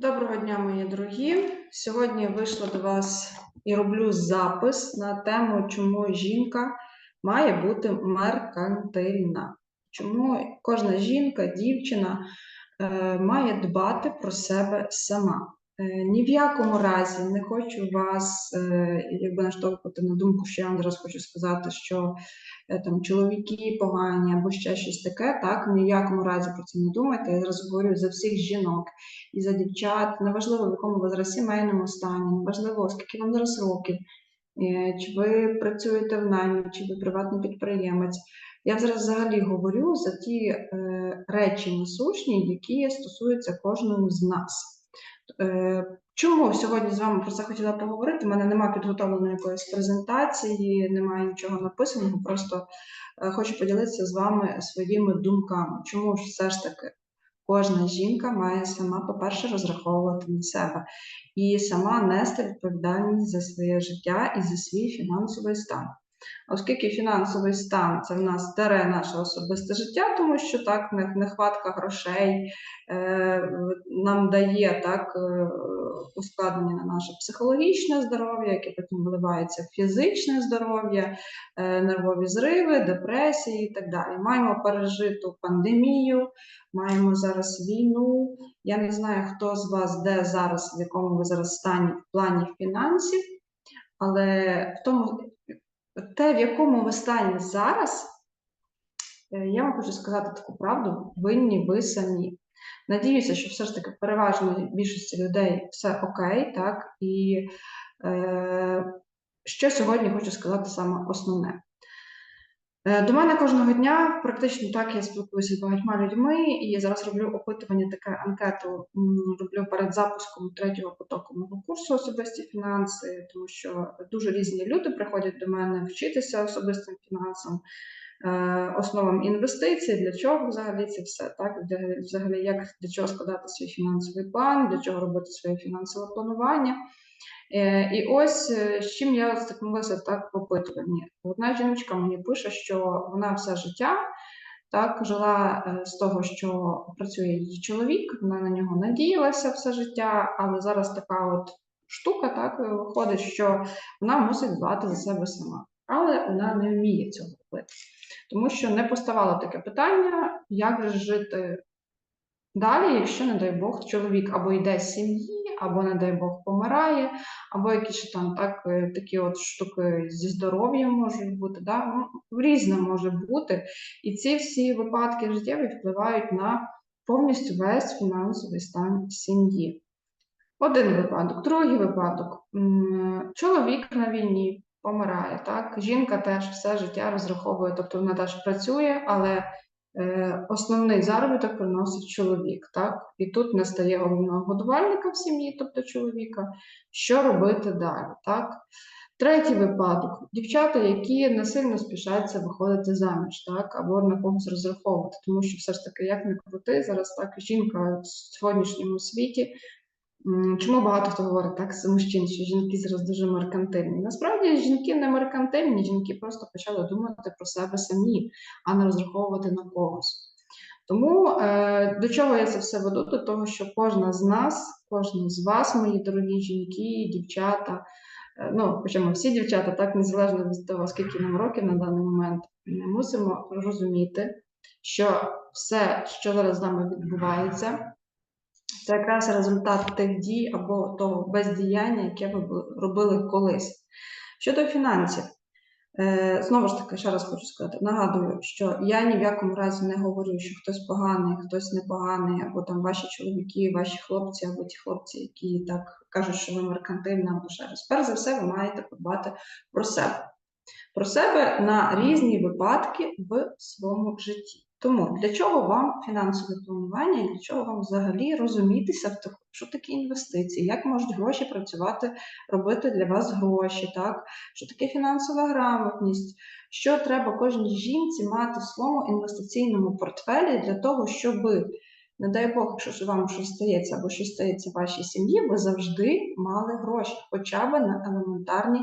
Доброго дня, мої дорогі. Сьогодні вийшла до вас і роблю запис на тему, чому жінка має бути меркантильна. Чому кожна жінка, дівчина е, має дбати про себе сама. Е, ні в якому разі не хочу вас е, якби наштовхувати на думку, що я вам зараз хочу сказати, що е, там чоловіки погані або ще щось таке. Так, ні в якому разі про це не думайте. Я зараз говорю за всіх жінок і за дівчат. Неважливо, в якому ви зараз сімейному стані, неважливо, скільки вам зараз років, чи ви працюєте в наймі, чи ви приватний підприємець. Я зараз взагалі говорю за ті е, речі насущні, які стосуються кожного з нас. Е, Чому сьогодні з вами про це хотіла поговорити? У мене немає підготовленої якоїсь презентації, немає нічого написаного. Просто е, хочу поділитися з вами своїми думками. Чому ж все ж таки кожна жінка має сама, по-перше, розраховувати на себе і сама нести відповідальність за своє життя і за свій фінансовий стан. Оскільки фінансовий стан це в нас даре наше особисте життя, тому що так нехватка грошей е, нам дає так е, ускладнення на наше психологічне здоров'я, яке потім вливається в фізичне здоров'я, е, нервові зриви, депресії і так далі. Маємо пережиту пандемію, маємо зараз війну. Я не знаю, хто з вас де зараз, в якому ви зараз стані в плані фінансів, але в тому, те, в якому ви стані зараз, е, я вам хочу сказати таку правду, винні ви самі. Надіюся, що все ж таки в більшості людей все окей, так? І е, що сьогодні хочу сказати саме основне. Е, До мене кожного дня практично так я спілкуюся з багатьма людьми, і я зараз роблю опитування, таке анкету роблю перед запуском третього потоку мого курсу особисті фінанси, тому що дуже різні люди приходять до мене вчитися особистим фінансам, основам інвестицій, для чого взагалі це все, так? Взагалі- Взагалі, як для чого складати свій фінансовий план, для чого робити своє фінансове планування. Е, І ось е, з чим я стикнулася так в опитуванні. Одна жіночка мені пише, що вона все життя так жила е, з того, що працює її чоловік, вона на нього надіялася все життя, але зараз така от штука так е, виходить, що вона мусить дбати за себе сама, але вона не вміє цього робити, тому що не поставало таке питання, як же жити далі, якщо, не дай Бог, чоловік або йде з сім'ї, або, не дай Бог, помирає, або якісь там так, е, такі от штуки зі здоров'ям можуть бути, да? ну, різне може бути. І ці всі випадки життєві впливають на повністю весь фінансовий стан сім'ї. Один випадок, другий випадок. Чоловік на війні помирає, так? Жінка теж все життя розраховує, тобто вона теж працює, але е, основний заробіток приносить чоловік, так? І тут не стає головного годувальника в сім'ї, тобто чоловіка. Що робити далі, так? Третій випадок дівчата, які не сильно спішаться виходити заміж, так, або на когось розраховувати, тому що все ж таки, як не крути, зараз так жінка в сьогоднішньому світі. Чому багато хто говорить так з мужчин, що жінки зараз дуже меркантильні? Насправді жінки не меркантильні, жінки просто почали думати про себе самі, а не розраховувати на когось. Тому е, до чого я це все веду? До того, що кожна з нас, кожна з вас, мої дорогі жінки, дівчата, е, ну, причому всі дівчата, так незалежно від того, скільки нам років на даний момент, ми мусимо розуміти, що все, що зараз з нами відбувається, це якраз результат тих дій або того бездіяння, яке ви робили колись. Щодо фінансів, е, знову ж таки, ще раз хочу сказати, нагадую, що я ні в якому разі не говорю, що хтось поганий, хтось непоганий, або там ваші чоловіки, ваші хлопці, або ті хлопці, які так кажуть, що ви меркантильна, або ще раз. Перш за все, ви маєте подбати про себе. Про себе на різні випадки в своєму житті. Тому для чого вам фінансове планування і для чого вам взагалі розумітися в тих, що таке інвестиції, як можуть гроші працювати, робити для вас гроші, так? що таке фінансова грамотність, що треба кожній жінці мати в своєму інвестиційному портфелі для того, щоб, не дай Бог, якщо вам щось стається або щось стається в вашій сім'ї, ви завжди мали гроші, хоча б на елементарні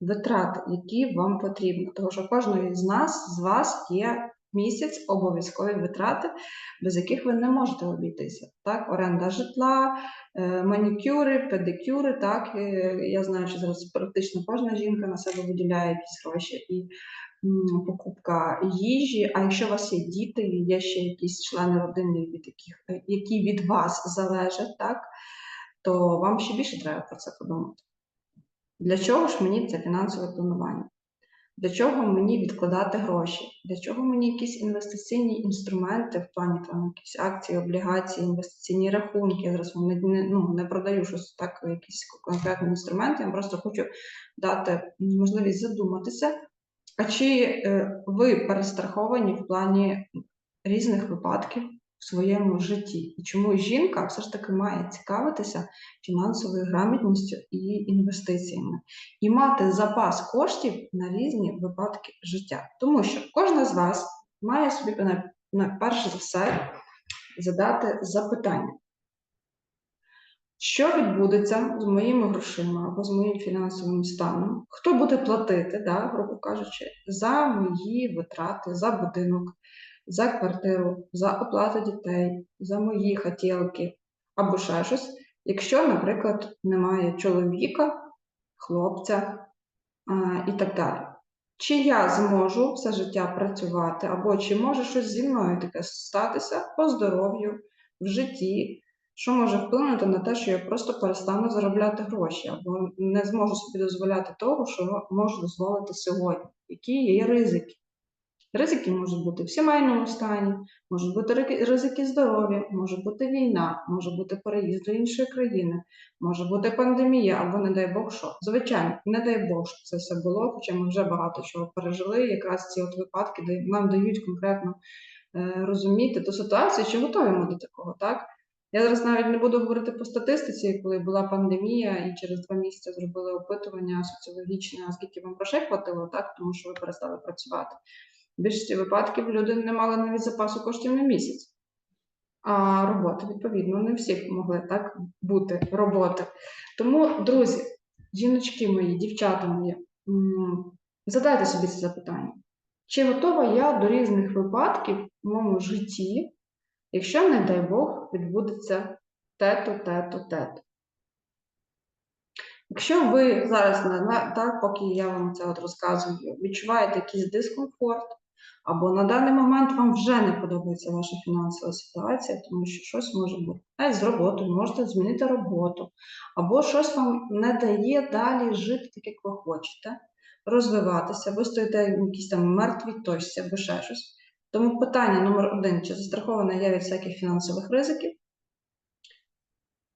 витрати, які вам потрібні. Тому що кожної з нас, з вас є місяць обов'язкові витрати, без яких ви не можете обійтися. Так, оренда житла, е, манікюри, педикюри. Так, е, я знаю, що зараз практично кожна жінка на себе виділяє якісь гроші і покупка їжі. А якщо у вас є діти, є ще якісь члени родини, від яких е, які від вас залежать, так, то вам ще більше треба про це подумати. Для чого ж мені це фінансове планування? Для чого мені відкладати гроші? Для чого мені якісь інвестиційні інструменти в плані там якісь акції, облігації, інвестиційні рахунки? Я зараз не, ну, не продаю щось так, якісь конкретні інструменти. Я просто хочу дати можливість задуматися. А чи е, ви перестраховані в плані різних випадків в своєму житті? І чому жінка все ж таки має цікавитися фінансовою грамотністю і інвестиціями? і мати запас коштів на різні випадки життя. Тому що кожна з вас має собі на, на перше за все задати запитання. Що відбудеться з моїми грошима або з моїм фінансовим станом? Хто буде платити, да, грубо кажучи, за мої витрати, за будинок, за квартиру, за оплату дітей, за мої хотілки або ще щось, якщо, наприклад, немає чоловіка, хлопця а, і так далі. Чи я зможу все життя працювати, або чи може щось зі мною таке статися по здоров'ю, в житті, що може вплинути на те, що я просто перестану заробляти гроші, або не зможу собі дозволяти того, що можу дозволити сьогодні. Які є ризики? Ризики можуть бути в сімейному стані, можуть бути ризики здоров'я, може бути війна, може бути переїзд до іншої країни, може бути пандемія, або не дай Бог що. Звичайно, не дай Бог, що це все було, хоча ми вже багато чого пережили. Якраз ці от випадки нам дають конкретно е, розуміти ту ситуацію, чи готові ми до такого, так? Я зараз навіть не буду говорити по статистиці, коли була пандемія, і через два місяці зробили опитування соціологічне, скільки вам грошей хватило, так, тому що ви перестали працювати. В більшості випадків люди не мали навіть запасу коштів на місяць. А роботи, відповідно, не всі могли так бути роботи. Тому, друзі, жіночки мої, дівчата мої, задайте собі це запитання. Чи готова я до різних випадків в моєму житті, якщо, не дай Бог, відбудеться тето, тето, тето? Якщо ви зараз, так, поки я вам це от розказую, відчуваєте якийсь дискомфорт, або на даний момент вам вже не подобається ваша фінансова ситуація, тому що щось може бути з роботою, можете змінити роботу, або щось вам не дає далі жити так, як ви хочете, розвиватися, ви стоїте в якійсь там мертвій точці або ще щось. Тому питання номер один: чи застрахована я від всяких фінансових ризиків?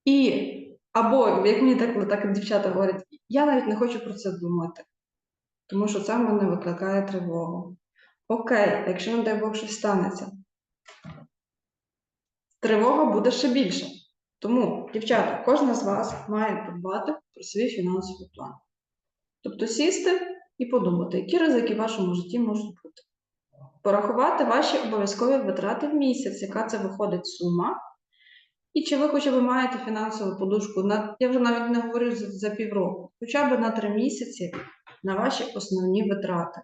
І або, як мені так, так дівчата говорять, я навіть не хочу про це думати, тому що це в мене викликає тривогу. Окей, якщо, не дай Бог, щось станеться, тривога буде ще більше. Тому, дівчата, кожна з вас має подбати про свій фінансовий план. Тобто сісти і подумати, які ризики в вашому житті можуть бути. Порахувати ваші обов'язкові витрати в місяць, яка це виходить сума. І чи ви хоча б маєте фінансову подушку, на, я вже навіть не говорю за, за півроку, хоча б на три місяці на ваші основні витрати.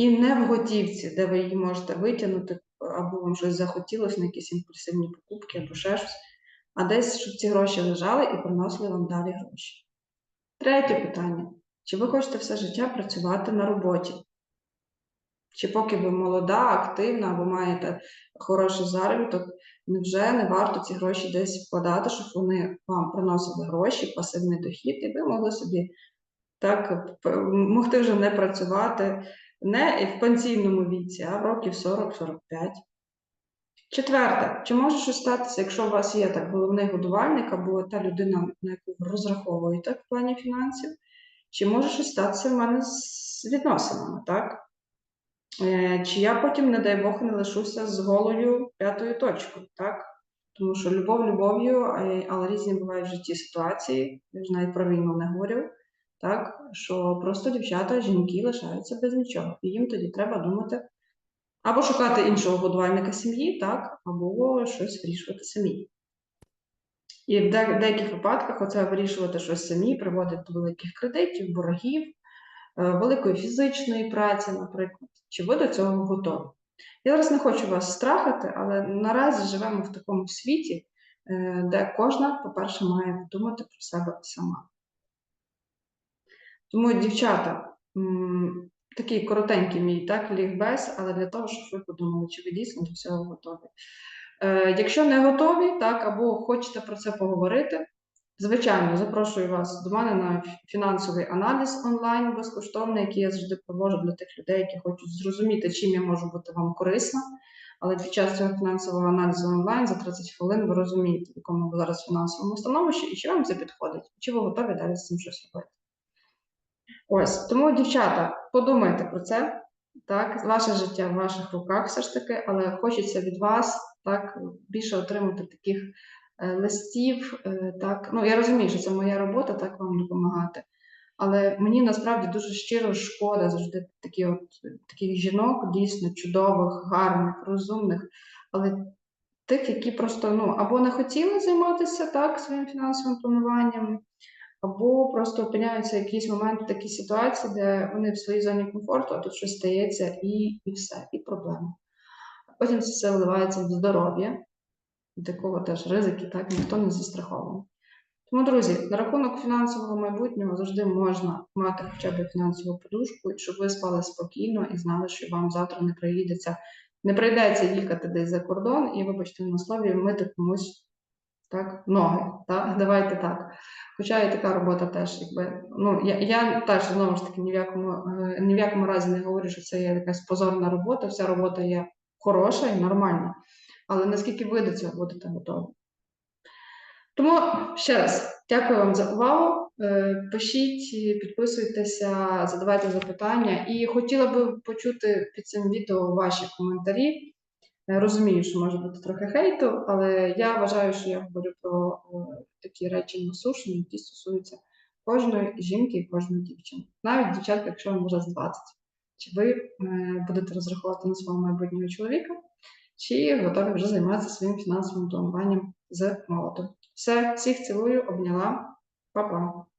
І не в готівці, де ви її можете витягнути, або вам щось захотілося на якісь імпульсивні покупки, або ще щось, а десь, щоб ці гроші лежали і приносили вам далі гроші. Третє питання: чи ви хочете все життя працювати на роботі? Чи поки ви молода, активна або маєте хороший заробіток, невже не варто ці гроші десь вкладати, щоб вони вам приносили гроші, пасивний дохід, і ви могли собі так могти вже не працювати не в пенсійному віці, а років 40-45. Четверте, чи може щось статися, якщо у вас є так головний годувальник або та людина, на яку ви розраховуєте в плані фінансів, чи може щось статися в мене з відносинами, так? Е, Чи я потім, не дай Бог, не лишуся з голою п'ятою точкою, так? Тому що любов любов'ю, але різні бувають в житті ситуації, я вже навіть про війну не говорю, так? Що просто дівчата, жінки лишаються без нічого. І їм тоді треба думати або шукати іншого годувальника сім'ї, так, або щось вирішувати самі. І в деяких випадках оце вирішувати щось самі приводить до великих кредитів, боргів, великої фізичної праці, наприклад. Чи ви до цього готові? Я зараз не хочу вас страхати, але наразі живемо в такому світі, е, де кожна, по-перше, має думати про себе сама. Тому, дівчата, такий коротенький мій так, лігбез, але для того, щоб ви подумали, чи ви дійсно до цього готові. Е, якщо не готові, так, або хочете про це поговорити, звичайно, запрошую вас до мене на фінансовий аналіз онлайн безкоштовний, який я завжди проводжу для тих людей, які хочуть зрозуміти, чим я можу бути вам корисна. Але під час цього фінансового аналізу онлайн за 30 хвилин ви розумієте, в якому ви зараз фінансовому становищі і чи вам це підходить, чи ви готові далі з цим щось робити. Ось тому, дівчата, подумайте про це. Так, ваше життя в ваших руках все ж таки, але хочеться від вас так більше отримати таких е, листів. Е, так, ну я розумію, що це моя робота, так вам допомагати. Але мені насправді дуже щиро шкода завжди такі от таких жінок, дійсно чудових, гарних, розумних, але тих, які просто ну або не хотіли займатися так своїм фінансовим плануванням, або просто опиняються в якийсь момент в такій ситуації, де вони в своїй зоні комфорту, а тут щось стається, і і все, і проблема. Потім це все вливається в здоров'я, від якого теж ризики, так ніхто не застрахований. Тому, друзі, на рахунок фінансового майбутнього завжди можна мати хоча б фінансову подушку, щоб ви спали спокійно і знали, що вам завтра не приїдеться, не прийдеться їхати десь за кордон і, вибачте, на слові мити комусь так, ноги. Так? Давайте так. Хоча і така робота теж, якби ну я я теж знову ж таки ні в якому е, ні в якому разі не говорю, що це є якась позорна робота. Вся робота є хороша і нормальна. Але наскільки ви до цього будете готові? Тому ще раз дякую вам за увагу. Е, пишіть, підписуйтеся, задавайте запитання. І хотіла би почути під цим відео ваші коментарі. Е, розумію, що може бути трохи хейту, але я вважаю, що я говорю про такі речі насушні, які стосуються кожної жінки і кожної дівчини. Навіть дівчатка, якщо вам вже з 20. Чи ви е, будете розраховувати на свого майбутнього чоловіка, чи готові вже займатися своїм фінансовим плануванням з молоду? Все, всіх цілую, обняла, Па-па.